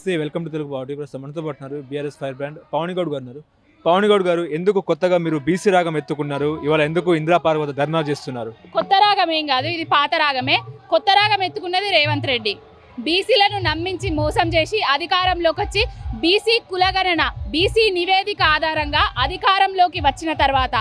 నమస్తే welcome to Telugu బాబు ప్రస్తుతం. మనతో పడుతున్నారు BRS fire brand Pavan Goud garu Pavan Goud గారు ఎందుకు కొత్తగా మీరు బీసీ రాగం ఎత్తుకున్నారు? ఇవాళ ఎందుకు ఇందిరా పార్క్ వద్ద ధర్నా చేస్తున్నారు? కొత్త రాగం ఏం కాదు ఇది పాత రాగమే. కొత్త రాగం ఎత్తుకున్నది రేవంత్ రెడ్డి. బీసీలను నమ్మించి మోసం చేసి అధికారంలోకి వచ్చి బీసీ కులగణన బీసీ నివేదిక ఆధారంగా అధికారంలోకి వచ్చిన తర్వాత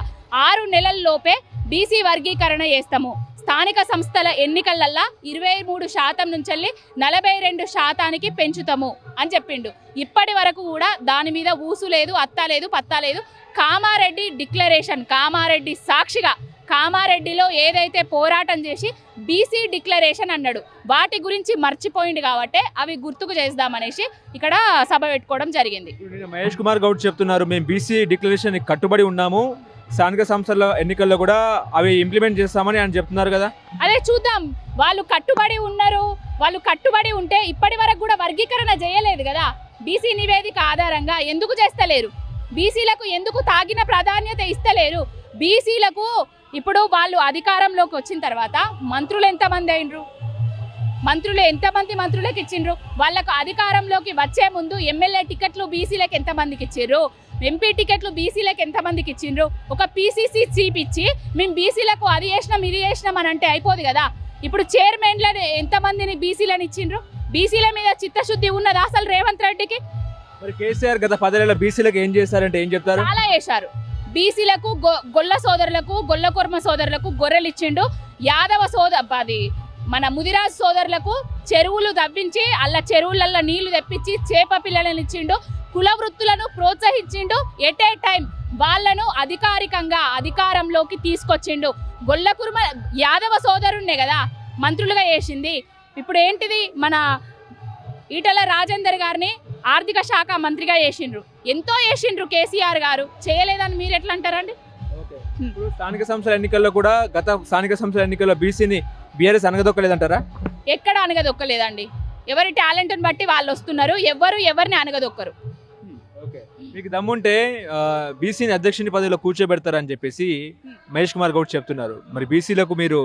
ఆరు నెలల్లోపే బీసీ వర్గీకరణ చేస్తాము. స్థానిక సంస్థల ఎన్నికలల్లా ఇరవై మూడు శాతం నుంచి నలభై రెండు శాతానికి పెంచుతాము అని చెప్పిండు. ఇప్పటి వరకు కూడా దాని మీద ఊసు లేదు అత్తా లేదు పత్తా లేదు. కామారెడ్డి డిక్లరేషన్ కామారెడ్డి సాక్షిగా కామారెడ్డిలో ఏదైతే పోరాటం చేసి బీసీ డిక్లరేషన్ అన్నాడు వాటి గురించి మర్చిపోయింది కాబట్టి అవి గుర్తుకు చేద్దామనేసి ఇక్కడ సభ పెట్టుకోవడం జరిగింది. మహేష్ కుమార్ గౌడ్ చెప్తున్నారు మేము బీసీ డిక్లరేషన్ కట్టుబడి ఉన్నాము స్థానిక సంస్థల ఎన్నికల్లో కూడా అవి ఇంప్లిమెంట్ చేస్తామని ఆయన చెప్తున్నారు కదా. అదే చూద్దాం. వాళ్ళు కట్టుబడి ఉన్నారు. వాళ్ళు కట్టుబడి ఉంటే ఇప్పటి వరకు కూడా వర్గీకరణ చేయలేదు కదా. బీసీ నివేదిక ఆధారంగా ఎందుకు చేస్తలేరు? బీసీలకు ఎందుకు తాగిన ప్రాధాన్యత ఇస్తలేరు? బీసీలకు ఇప్పుడు వాళ్ళు అధికారంలోకి వచ్చిన తర్వాత మంత్రులు ఎంతమంది అయినరు? మంత్రులు ఎంతమంది మంత్రులకు ఇచ్చిండ్రు? వాళ్ళకు అధికారంలోకి వచ్చే ముందు ఎమ్మెల్యే టికెట్లు బీసీలకు ఎంతమందికి ఇచ్చిండ్రు? ఎంపీ టికెట్లు బీసీలకు ఎంతమందికి ఇచ్చిండ్రు? ఒక పీసీసీ చీప్ ఇచ్చి మేము బీసీలకు అది చేసినాం ఇది చేసినాం అని అంటే అయిపోదు కదా. ఇప్పుడు చైర్మన్లను ఎంతమందిని బీసీలను ఇచ్చిండ్రు? బీసీల మీద చిత్తశుద్ధి ఉన్నదా అసలు రేవంత్ రెడ్డికి? మరి కేసీఆర్ గత పదేళ్ళ బీసీలకు ఏం చేశారంటే ఏం చెప్తారు? చాలా చేశారు. బీసీలకు గొ- గొల్ల సోదరులకు గొల్ల కుర్మ సోదరులకు గొర్రెలు ఇచ్చిండు యాదవ సోద అది మన ముదిరాజ్ సోదరులకు చెరువులు తవ్వించి అలా చెరువులల్లో నీళ్ళు తెప్పించి చేప పిల్లలను ఇచ్చిండు కుల వృత్తులను ప్రోత్సహించిండు. ఎట్ ఏ టైం వాళ్ళను అధికారికంగా అధికారంలోకి తీసుకొచ్చిండు. గొల్లకుర్మ యాదవ సోదరుణ్ణే కదా మంత్రులుగా చేసింది. ఇప్పుడు ఏంటిది? మన ఈటల రాజేందర్ గారిని ఆర్థిక శాఖ మంత్రిగా చేసిండ్రు. ఎంతో చేసిండ్రు కేసీఆర్ గారు. చేయలేదని మీరు ఎట్లా అంటారండి? స్థానిక సంస్థల ఎన్నికల్లో కూడా గత స్థానిక సంస్థల ఎన్నికల్లో బీసీని బీఆర్ఎస్ అనగదొక్కలేదంటారా? ఎక్కడ అనగదొక్కలేదండి. ఎవరి టాలెంట్ని బట్టి వాళ్ళు వస్తున్నారు. ఎవరు ఎవరిని అనగదొక్కరు. ఓకే. మీకు దమ్ముంటే బీసీని అధ్యక్షుని పదవిలో కూర్చోబెడతారని చెప్పేసి మహేష్ కుమార్ గౌడ్ చెప్తున్నారు. మరి బీసీలకు మీరు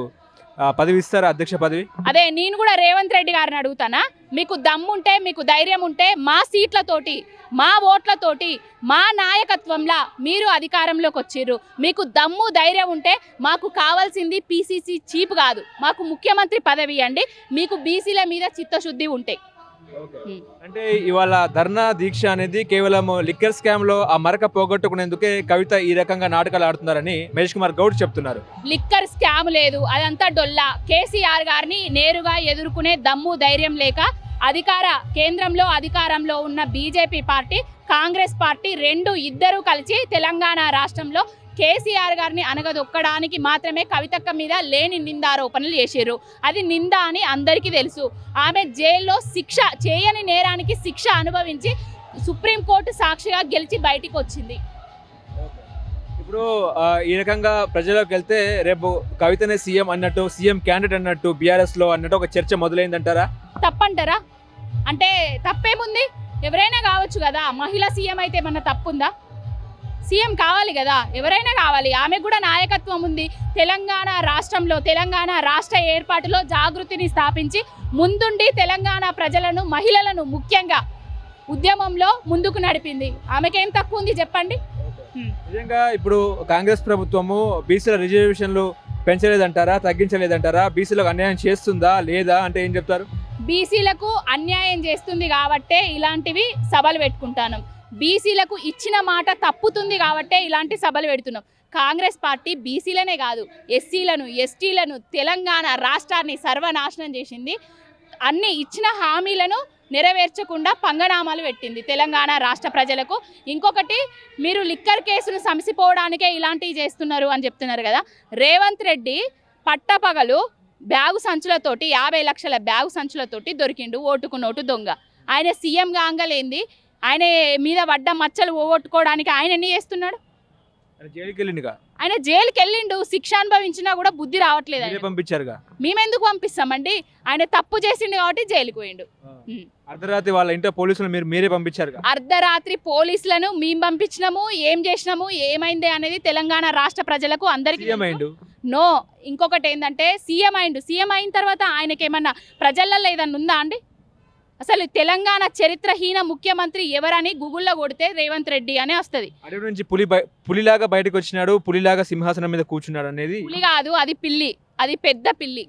పదవి ఇస్తారా అధ్యక్ష పదవి? అదే నేను కూడా రేవంత్ రెడ్డి గారిని అడుగుతానా? మీకు దమ్ముంటే మీకు ధైర్యం ఉంటే మా సీట్లతోటి మా ఓట్లతోటి మా నాయకత్వంలో మీరు అధికారంలోకి వచ్చిర్రు. మీకు దమ్ము ధైర్యం ఉంటే మాకు కావాల్సింది పీసీసీ చీప్ కాదు. మాకు ముఖ్యమంత్రి పదవి ఇవ్వండి మీకు బీసీల మీద చిత్తశుద్ధి ఉంటే. అంటే ఇవాళ ధర్నా దీక్ష అనేది కేవలం లిక్కర్ స్కామ్లో ఆ మరక పోగొట్టుకునేందుకే కవిత ఈ రకంగా నాటకాలు ఆడుతున్నారని మహేష్ కుమార్ గౌడ్ చెప్తున్నారు. లిక్కర్ స్కామ్ లేదు. అదంతా డొల్లా. కేసీఆర్ గారిని నేరుగా ఎదుర్కొనే దమ్ము ధైర్యం లేక అధికార కేంద్రంలో అధికారంలో ఉన్న బీజేపీ పార్టీ కాంగ్రెస్ పార్టీ రెండు ఇద్దరు కలిసి తెలంగాణ రాష్ట్రంలో కేసీఆర్ గారిని అనగదొక్కడానికి మాత్రమే కవితక్క మీద లేని నిందారోపణలు చేశారు అది నింద అని అందరికీ తెలుసు. ఆమె జైల్లో శిక్ష చేయని నేరానికి శిక్ష అనుభవించి సుప్రీంకోర్టు సాక్షిగా గెలిచి బయటికి వచ్చింది ఇప్పుడు ఈ రకంగా ప్రజలకు వెళ్తే రేపు కవితనే సీఎం అన్నట్టు సీఎం క్యాండిడేట్ అన్నట్టు బీఆర్ఎస్లో అన్నట్టు ఒక చర్చ మొదలైందంటారా? తప్పంటారా? అంటే తప్పేముంది? ఎవరైనా కావచ్చు కదా మహిళ సీఎం అయితే ఏమన్నా తప్పుందా? సీఎం కావాలి కదా ఎవరైనా కావాలి. ఆమె కూడా నాయకత్వం ఉంది. తెలంగాణ రాష్ట్రంలో తెలంగాణ రాష్ట్ర ఏర్పాటులో జాగృతిని స్థాపించి ముందుండి తెలంగాణ ప్రజలను మహిళలను ముఖ్యంగా ఉద్యమంలో ముందుకు నడిపింది. ఆమెకేం తక్కువ ఉంది చెప్పండి? నిజంగా ఇప్పుడు కాంగ్రెస్ ప్రభుత్వము బీసీల రిజర్వేషన్లు పెంచలేదంటారా తగ్గించలేదంటారా? బీసీలకు అన్యాయం చేస్తుందా లేదా అంటే ఏం చెప్తారు? బీసీలకు అన్యాయం చేస్తుంది కాబట్టే ఇలాంటివి సభలు పెట్టుకుంటాను. బీసీలకు ఇచ్చిన మాట తప్పుతుంది కాబట్టే ఇలాంటి సభలు పెడుతున్నాం. కాంగ్రెస్ పార్టీ బీసీలనే కాదు ఎస్సీలను ఎస్టీలను తెలంగాణ రాష్ట్రాన్ని సర్వనాశనం చేసింది. అన్ని ఇచ్చిన హామీలను నెరవేర్చకుండా పంగనామాలు పెట్టింది తెలంగాణ రాష్ట్ర ప్రజలకు. ఇంకొకటి మీరు లిక్కర్ కేసును సమసిపోవడానికే ఇలాంటివి చేస్తున్నారు అని చెప్తున్నారు కదా. రేవంత్ రెడ్డి పట్టపగలు బ్యాగు సంచులతోటి యాభై లక్షల బ్యాగు సంచులతోటి దొరికిండు ఓటుకు నోటు దొంగ. ఆయన సీఎం కాంగలేంది ఆయన మీద పడ్డ మచ్చలు ఓగొట్టుకోవడానికి ఆయన ఎన్ని చేస్తున్నాడు? జైలుకి ఆయన జైలుకి వెళ్ళిండు శిక్ష అనుభవించినా కూడా బుద్ధి రావట్లేదు ఆయన పంపించారుగా? మేమెందుకు పంపిస్తామండి? ఆయన తప్పు చేసిండు కాబట్టి జైలుకి పోయిండు. అర్ధరాత్రి వాళ్ళ ఇంట్లో పోలీసులు మీరు మీరే పంపించారుగా? అర్ధరాత్రి పోలీసులను మేము పంపించినాము ఏం చేసినాము ఏమైంది అనేది తెలంగాణ రాష్ట్ర ప్రజలకు అందరికీ సీఎం తెలుసు. అయిండు? నో ఇంకొకటి ఏంటంటే సీఎం అయిండు. సీఎం అయిన తర్వాత ఆయనకి ఏమన్నా ప్రజలలో ఏదన్నా ఉందా అండి? అసలు తెలంగాణ చరిత్రహీన ముఖ్యమంత్రి ఎవరని గూగుల్లో కొడితే రేవంత్ రెడ్డి అనే వస్తుంది. అడవి నుంచి పులి పులిలాగా బయటకు వచ్చినాడు పులిలాగా సింహాసనం మీద కూర్చున్నాడు అనేది పులి కాదు అది పిల్లి. అది పెద్ద పిల్లి.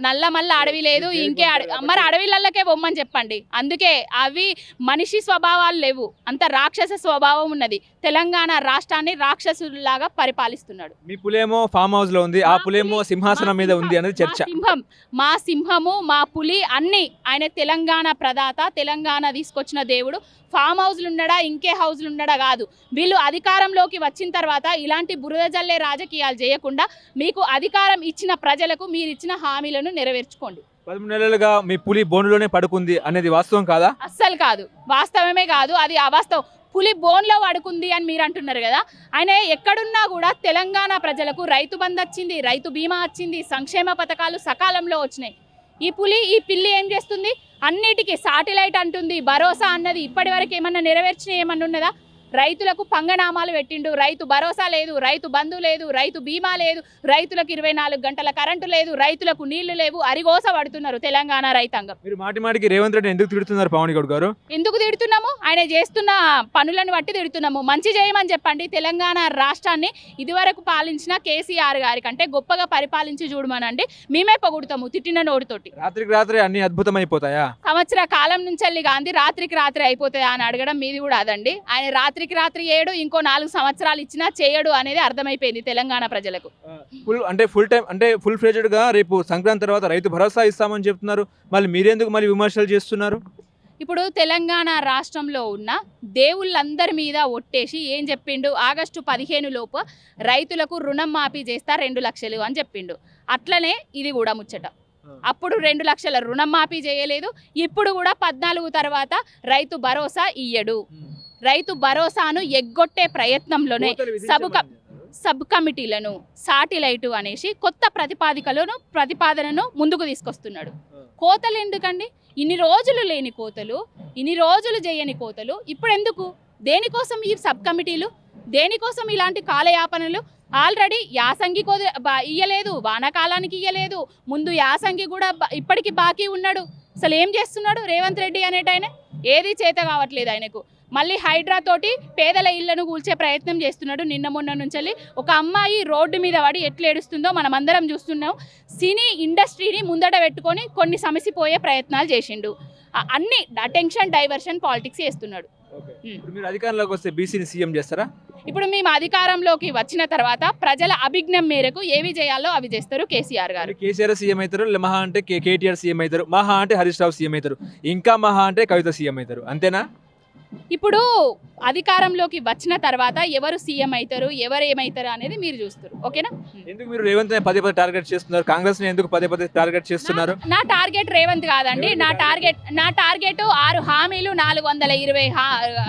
నల్లమల్ల అడవి లేదు ఇంకే మరి. అడవిలల్లకే బొమ్మని చెప్పండి. అందుకే అవి మనిషి స్వభావాలు లేవు. అంత రాక్షస స్వభావం ఉన్నది. తెలంగాణ రాష్ట్రాన్ని రాక్షసులాగా పరిపాలిస్తున్నాడు. మీ పులేమో ఫామ్ హౌస్లో ఉంది. ఆ పులేమో పులి- సింహాసనం మీద ఉంది అనేది చర్చ. సింహం మా సింహము మా పులి అన్ని. ఆయన తెలంగాణ ప్రదాత తెలంగాణ తీసుకొచ్చిన దేవుడు. ఫామ్ హౌస్లు ఉండడా ఇంకే హౌస్లు ఉండడా కాదు. వీళ్ళు అధికారంలోకి వచ్చిన తర్వాత ఇలాంటి బురద జల్లే రాజకీయాలు చేయకుండా మీకు అధికారం ఇచ్చిన ప్రజలకు మీరు ఇచ్చిన హామీలను నెరవేర్చుకోండి. పదమూడు నెలలుగా మీ పులి బోనులోనే పడుకుంది అనేది వాస్తవం కాదా? అస్సలు కాదు. వాస్తవమే కాదు. అది అవాస్తవం. పులి బోన్లో పడుకుంది అని మీరు అంటున్నారు కదా. ఆయన ఎక్కడున్నా కూడా తెలంగాణ ప్రజలకు రైతు బంధు వచ్చింది రైతు బీమా వచ్చింది సంక్షేమ పథకాలు సకాలంలో వచ్చినాయి. ఈ పులి ఈ పిల్లి ఏం అన్నిటికీ సాటిలైట్ అంటుంది భరోసా అన్నది ఇప్పటి వరకు ఏమన్నా నెరవేర్చిన ఏమన్నా ఉన్నదా? రైతులకు పంగనామాలు పెట్టిండు. రైతు భరోసా లేదు రైతు బంధు లేదు రైతు బీమా లేదు రైతులకు ఇరవై నాలుగు గంటల కరెంటు లేదు రైతులకు నీళ్ళు లేవు అరిగోస పడుతున్నారు తెలంగాణ రైతాంగం. మీరు మాటి మాటికి రేవంత్ రెడ్డి ఎందుకు తిడుతున్నారు పవన్ గౌడ్ గారు? ఎందుకు తిడుతున్నాము? ఆయన చేస్తున్న పనులను బట్టి తిడుతున్నాము. మంచి చేయమని చెప్పండి. తెలంగాణ రాష్ట్రాన్ని ఇదివరకు పాలించిన కేసీఆర్ గారి కంటే గొప్పగా పరిపాలించి చూడమనండి. మేమే పొగుడుతాము తిట్టిన నోటితోటి. రాత్రికి రాత్రి అన్ని అద్భుతమైపోతాయా? సంవత్సర కాలం నుంచి గాంధీ రాత్రికి రాత్రి అయిపోతాయా అని అడగడం మీది కూడా అదండి. ఆయన రాత్రికి రాత్రి చేయడు ఇంకో నాలుగు సంవత్సరాలు ఇచ్చినా చేయడు అనేది అర్థమైపోయింది తెలంగాణ ప్రజలకు. ఫుల్ అంటే ఫుల్ టైం అంటే ఫుల్ ఫ్లెజెడ్గా రేపు సంక్రాంతి తర్వాత రైతు భరోసా ఇస్తామని చెప్తున్నారు. మళ్ళీ మీరెందుకు మళ్ళీ విమర్శలు చేస్తున్నారు? ఇప్పుడు తెలంగాణ రాష్ట్రంలో ఉన్న దేవుళ్ళందరి మీద ఒట్టేసి ఏం చెప్పిండు? ఆగస్టు పదిహేను లోపు రైతులకు రుణం మాఫీ చేస్తా రెండు లక్షలు అని చెప్పిండు. అట్లనే ఇది కూడా ముచ్చట. అప్పుడు రెండు లక్షల రుణం మాఫీ చేయలేదు. ఇప్పుడు కూడా పద్నాలుగు తర్వాత రైతు భరోసా ఇయ్యడు. రైతు భరోసాను ఎగ్గొట్టే ప్రయత్నంలోనే సబ్ క- సబ్ కమిటీలను సాటిలైటు అనేసి కొత్త ప్రతిపాదికలను ప్రతిపాదనను ముందుకు తీసుకొస్తున్నాడు. కోతలు ఎందుకండి? ఇన్ని రోజులు లేని కోతలు ఇన్ని రోజులు చేయని కోతలు ఇప్పుడు ఎందుకు? దేనికోసం ఈ సబ్ కమిటీలు? దేనికోసం ఇలాంటి కాలయాపనలు? ఆల్రెడీ యాసంగి కోద బా- ఇయ్యలేదు వానాకాలానికి ఇయ్యలేదు ముందు యాసంగి కూడా ఇప్పటికి బాకీ ఉన్నాడు. అసలు ఏం చేస్తున్నాడు రేవంత్ రెడ్డి అనేటాయన ఏది చేత కావట్లేదు ఆయనకు. మళ్ళీ హైడ్రా తోటి పేదల ఇళ్ళను కూల్చే ప్రయత్నం చేస్తున్నాడు. నిన్న మొన్న నుంచి ఒక అమ్మాయి రోడ్డు మీద పడి ఎట్లా ఏడుస్తుందో మనం అందరం చూస్తున్నాం. సినీ ఇండస్ట్రీని ముందట పెట్టుకొని కొన్ని సమసిపోయే ప్రయత్నాలు చేసిండు. అన్ని అటెన్షన్ డైవర్షన్ పాలిటిక్స్ చేస్తున్నాడు. ఇప్పుడు మీరు అధికారంలోకి వస్తే బీసీని సీఎం చేస్తారా? ఇప్పుడు మేము అధికారంలోకి వచ్చిన తర్వాత ప్రజల అభిజ్ఞం మేరకు ఏవి చేయాలో అవి చేస్తారు కేసీఆర్ గారు. కేసీఆర్ సీఎం అవుతారు మహా అంటే కేటీఆర్ సీఎం అవుతారు మహా అంటే హరీష్ రావు సీఎం అవుతారు ఇంకా మహా అంటే కవిత సీఎం అవుతారు. అంతేనా? ఇప్పుడు అధికారంలోకి వచ్చిన తర్వాత ఎవరు సీఎం అవుతారు ఎవరు ఏమవుతారు అనేది మీరు చూస్తారు. ఓకేనా? ఎందుకు మీరు రేవంత్ పదే పదే టార్గెట్ చేస్తున్నారు? కాంగ్రెస్ ఎందుకు పదే పదే టార్గెట్ చేస్తున్నారు? నా- టార్గెట్ రేవంత్ కాదండి. నా? టార్గెట్? నా టార్గెట్ ఆరు హామీలు నాలుగు వందల ఇరవై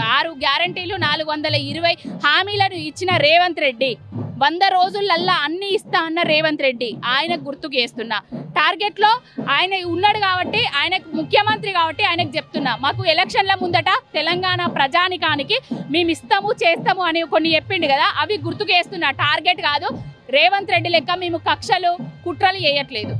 ఆరు గ్యారంటీలు నాలుగు వందల ఇరవై హామీలను ఇచ్చిన రేవంత్ రెడ్డి. వంద రోజులల్లా అన్ని ఇస్తా అన్న రేవంత్ రెడ్డి. ఆయనకు గుర్తుకు చేస్తున్నా. టార్గెట్లో ఆయన ఉన్నాడు కాబట్టి ఆయనకు ముఖ్యమంత్రి కాబట్టి ఆయనకు చెప్తున్నా. మాకు ఎలక్షన్ల ముందట తెలంగాణ ప్రజానికానికి మేము ఇస్తాము చేస్తాము అని కొన్ని చెప్పిండు కదా అవి గుర్తుకేస్తున్నా టార్గెట్ కాదు. రేవంత్ రెడ్డి లెక్క మేము కక్షలు కుట్రలు చేయట్లేదు.